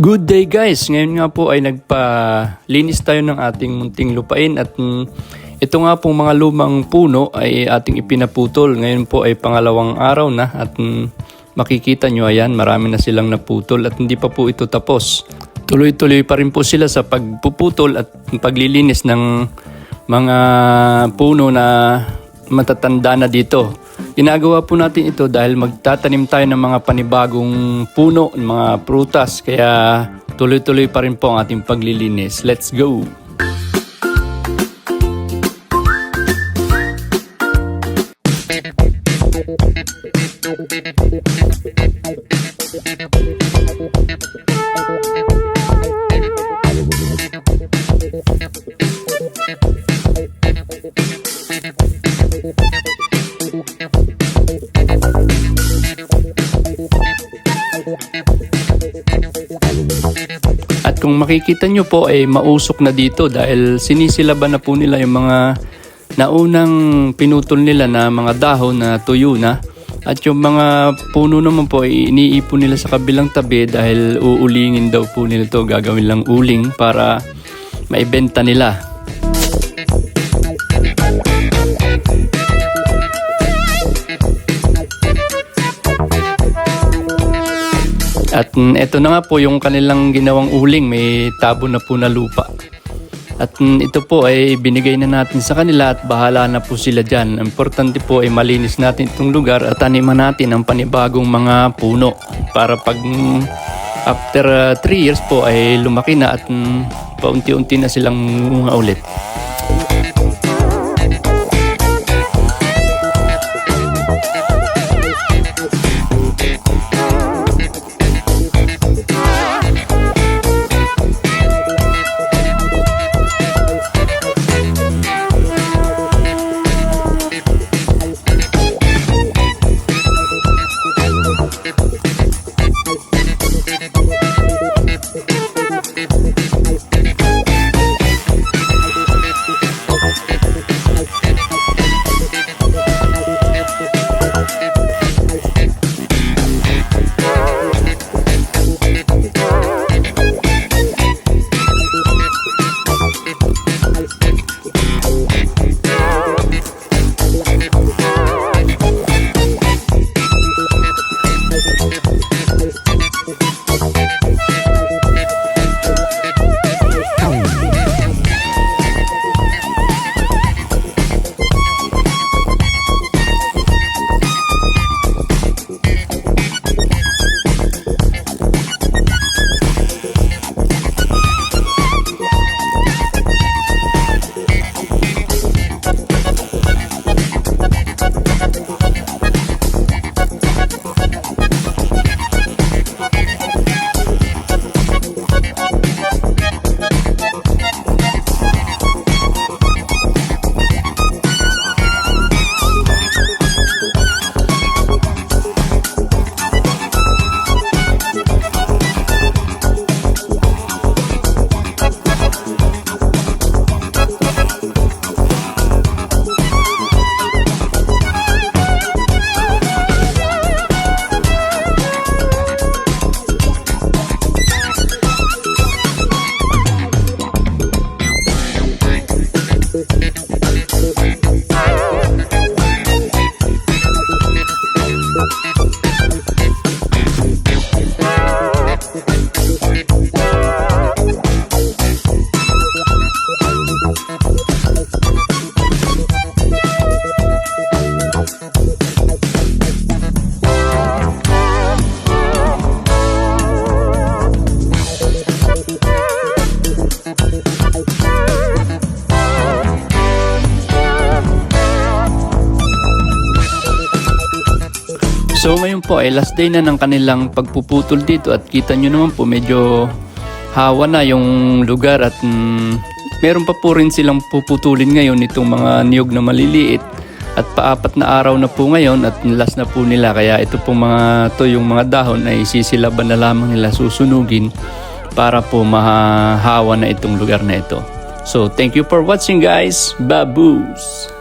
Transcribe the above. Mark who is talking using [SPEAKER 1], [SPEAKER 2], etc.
[SPEAKER 1] Good day guys! Ngayon nga po ay nagpalinis tayo ng ating munting lupain at mm, ito nga pong mga lumang puno ay ating ipinaputol. Ngayon po ay pangalawang araw na at mm, makikita nyo ayan marami na silang naputol at hindi pa po ito tapos. Tuloy-tuloy pa rin po sila sa pagpuputol at paglilinis ng mga puno na matatanda na dito. Ginagawa po natin ito dahil magtatanim tayo ng mga panibagong puno, mga prutas. Kaya tuloy-tuloy pa rin po ang ating paglilinis. Let's go! Kung makikita nyo po ay mausok na dito dahil sinisilaban na po nila yung mga naunang pinutol nila na mga dahon na tuyo na. At yung mga puno naman po ay iniipon nila sa kabilang tabi dahil uulingin daw po nila to gagawin lang uling para maibenta nila. At ito na nga po yung kanilang ginawang uling, may tabo na po na lupa. At ito po ay binigay na natin sa kanila at bahala na po sila dyan. Importante po ay malinis natin itong lugar at taniman natin ang panibagong mga puno para pag after 3 years po ay lumaki na at paunti-unti na silang mga ulit. So ngayon po ay last day na ng kanilang pagpuputol dito at kita nyo naman po medyo hawa na yung lugar at mm, meron pa po rin silang puputulin ngayon itong mga niyog na maliliit at paapat na araw na po ngayon at last na po nila kaya ito pong mga to yung mga dahon ay sisilaban na lamang nila susunugin para po mahahawa na itong lugar na ito. So thank you for watching guys. Baboos!